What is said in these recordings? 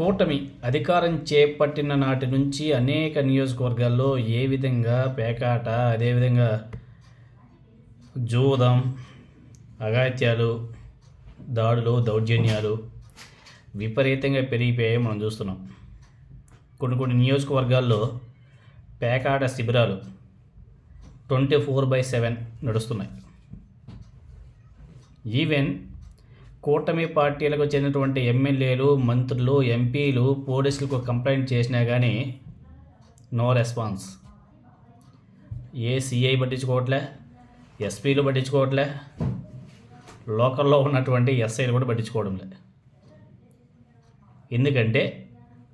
కూటమి అధికారం చేపట్టిన నాటి నుంచి అనేక నియోజకవర్గాల్లో ఏ విధంగా పేకాట అదేవిధంగా జూదం అగాత్యాలు దాడులు దౌర్జన్యాలు విపరీతంగా పెరిగిపోయాయి మనం చూస్తున్నాం. కొన్ని కొన్ని నియోజకవర్గాల్లో పేకాట శిబిరాలు ట్వంటీ ఫోర్ బై సెవెన్ నడుస్తున్నాయి. ఈవెన్ కూటమి పార్టీలకు చెందినటువంటి ఎమ్మెల్యేలు మంత్రులు ఎంపీలు పోలీసులకు కంప్లైంట్ చేసినా కానీ నో రెస్పాన్స్. ఏ సిఐ పట్టించుకోవట్లే ఎస్పీలు పట్టించుకోవట్లే లోకల్లో ఉన్నటువంటి ఎస్ఐలు కూడా పట్టించుకోవడం లే. ఎందుకంటే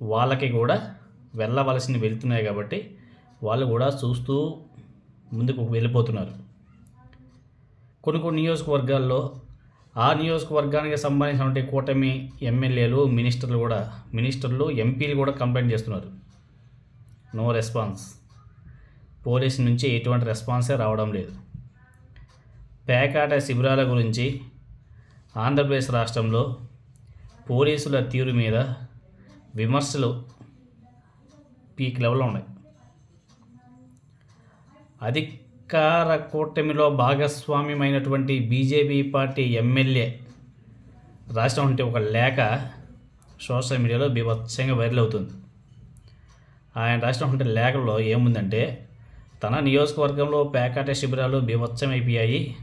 వాళ్ళకి కూడా వెళ్ళవలసినవి వెళ్తున్నాయి కాబట్టి వాళ్ళు కూడా చూస్తూ ముందుకు వెళ్ళిపోతున్నారు. కొన్ని కొన్ని నియోజకవర్గాల్లో ఆ నియోజకవర్గానికి సంబంధించినటువంటి కూటమి ఎమ్మెల్యేలు మినిస్టర్లు కూడా మినిస్టర్లు ఎంపీలు కూడా కంప్లైంట్ చేస్తున్నారు. No response. పోలీస్ నుంచి ఎటువంటి రెస్పాన్సే రావడం లేదు. పేకాట శిబిరాల గురించి ఆంధ్రప్రదేశ్ రాష్ట్రంలో పోలీసుల తీరు మీద విమర్శలు పీక్ లెవెల్లో ఉన్నాయి. అది అధికార కూటమిలో భాగస్వామ్యమైనటువంటి బీజేపీ పార్టీ ఎమ్మెల్యే రాసినటువంటి ఒక లేఖ సోషల్ మీడియాలో బీభత్సంగా వైరల్ అవుతుంది. ఆయన రాసినటువంటి లేఖలో ఏముందంటే తన నియోజకవర్గంలో పేకాట శిబిరాలు బీభత్సమైపోయాయి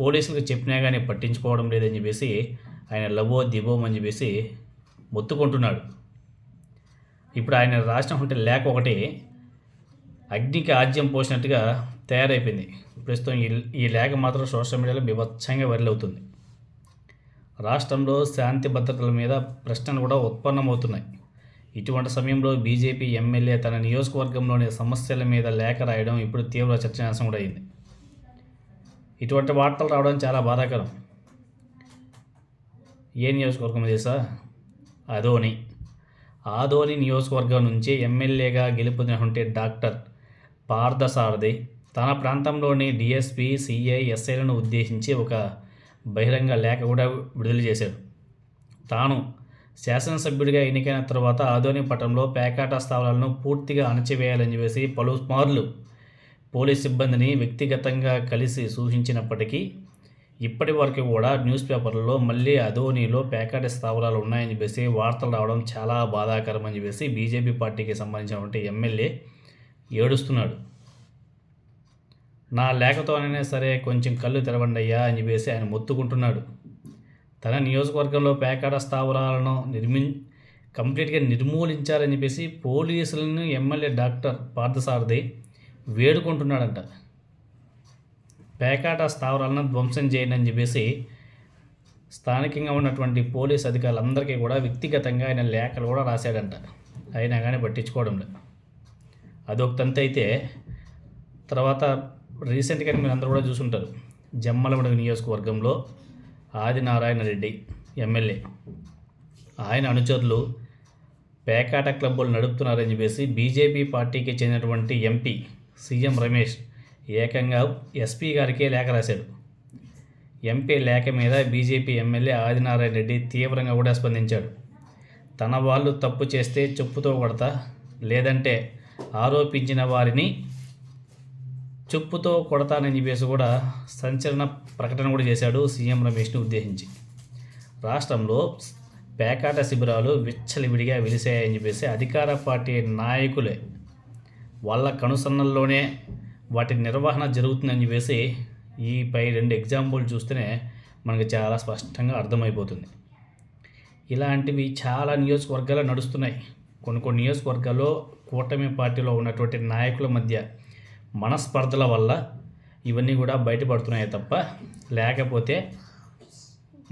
పోలీసులకు చెప్పినా కానీ పట్టించుకోవడం లేదని చెప్పేసి ఆయన లబో దిబోం అని చెప్పేసి మొత్తుకుంటున్నాడు. ఇప్పుడు ఆయన రాసినటువంటి లేఖ ఒకటి అగ్నికి ఆజ్యం పోసినట్టుగా తయారైపోయింది. ప్రస్తుతం ఈ ఈ లేఖ మాత్రం సోషల్ మీడియాలో బీభత్సంగా వైరల్ అవుతుంది. రాష్ట్రంలో శాంతి భద్రతల మీద ప్రశ్నలు కూడా ఉత్పన్నమవుతున్నాయి. ఇటువంటి సమయంలో బీజేపీ ఎమ్మెల్యే తన నియోజకవర్గంలోని సమస్యల మీద లేఖ రాయడం ఇప్పుడు తీవ్ర చర్చనాశం కూడా అయింది. ఇటువంటి వార్తలు రావడం చాలా బాధాకరం. ఏ నియోజకవర్గం తెలుసా అదోని. ఆదోని నియోజకవర్గం నుంచి ఎమ్మెల్యేగా గెలుపొందినటువంటి డాక్టర్ పార్థసారథి తన ప్రాంతంలోని డిఎస్పీ సిఐ ఎస్ఐలను ఉద్దేశించి ఒక బహిరంగ లేఖ కూడా విడుదల చేశాడు తాను శాసనసభ్యుడిగా ఎన్నికైన తర్వాత ఆదోని పట్టణంలో పేకాట స్థావరాలను పూర్తిగా అణచివేయాలని చెప్పేసి పలుమార్లు పోలీస్ సిబ్బందిని వ్యక్తిగతంగా కలిసి సూచించినప్పటికీ ఇప్పటి వరకు కూడా న్యూస్ పేపర్లలో మళ్ళీ అధోనిలో పేకాట స్థావరాలు ఉన్నాయని చెప్పేసి వార్తలు రావడం చాలా బాధాకరం అని చెప్పేసి బీజేపీ పార్టీకి సంబంధించినటువంటి ఎమ్మెల్యే ఏడుస్తున్నాడు. నా లేఖతోనైనా సరే కొంచెం కళ్ళు తెరవండి అయ్యా అని చెప్పేసి ఆయన మొత్తుకుంటున్నాడు. తన నియోజకవర్గంలో పేకాట స్థావరాలను నిర్మి కంప్లీట్గా నిర్మూలించాలని చెప్పేసి పోలీసులను ఎమ్మెల్యే డాక్టర్ పార్థసారథి వేడుకుంటున్నాడంట. పేకాట స్థావరాలను ధ్వంసం చేయండి అని చెప్పేసి స్థానికంగా ఉన్నటువంటి పోలీస్ అధికారులందరికీ కూడా వ్యక్తిగతంగా ఆయన లేఖలు కూడా రాశాడంట. అయినా కానీ పట్టించుకోవడం లేదు అదొక తంతైతే అయితే తర్వాత రీసెంట్గా మీరు అందరూ కూడా చూసుంటారు. జమ్మలమడుగు నియోజకవర్గంలో ఆదినారాయణ రెడ్డి ఎమ్మెల్యే. ఆయన అనుచరులు పేకాట క్లబ్బులు నడుపుతున్నారని చెప్పేసి బీజేపీ పార్టీకి చెందినటువంటి ఎంపీ సీఎం రమేష్ ఏకంగా ఎస్పీ గారికే లేఖ రాశాడు. ఎంపీ లేఖ మీద బీజేపీ ఎమ్మెల్యే ఆదినారాయణ రెడ్డి తీవ్రంగా కూడా స్పందించాడు. తన వాళ్ళు తప్పు చేస్తే చెప్పుతో కొడతా లేదంటే ఆరోపించిన వారిని చెప్పుతో కొడతానని చెప్పేసి కూడా సంచలన ప్రకటన కూడా చేశాడు సీఎం రమేష్ని ఉద్దేశించి. రాష్ట్రంలో పేకాట శిబిరాలు విచ్చలవిడిగా వెలిసాయని చెప్పేసి అధికార పార్టీ నాయకులే వాళ్ళ కనుసన్నల్లోనే వాటి నిర్వహణ జరుగుతుందని చెప్పేసి ఈ పై రెండు ఎగ్జాంపుల్ చూస్తేనే మనకు చాలా స్పష్టంగా అర్థమైపోతుంది. ఇలాంటివి చాలా నియోజకవర్గాలు నడుస్తున్నాయి. కొన్ని కొన్ని నియోజకవర్గాల్లో కూటమి పార్టీలో ఉన్నటువంటి నాయకుల మధ్య మనస్పర్ధల వల్ల ఇవన్నీ కూడా బయటపడుతున్నాయి తప్ప లేకపోతే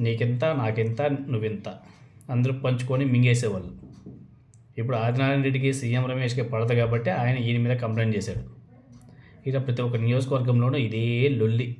నీకింత నాకింత నువ్వింత? అందరూ పంచుకొని మింగేసేవాళ్ళు. ఇప్పుడు ఆదినారాయణ రెడ్డికి సీఎం రమేష్కి పడదు కాబట్టి ఆయన ఈయన మీద కంప్లైంట్ చేశాడు. ఇలా ప్రతి ఒక్క నియోజకవర్గంలోనూ ఇదే లొల్లి.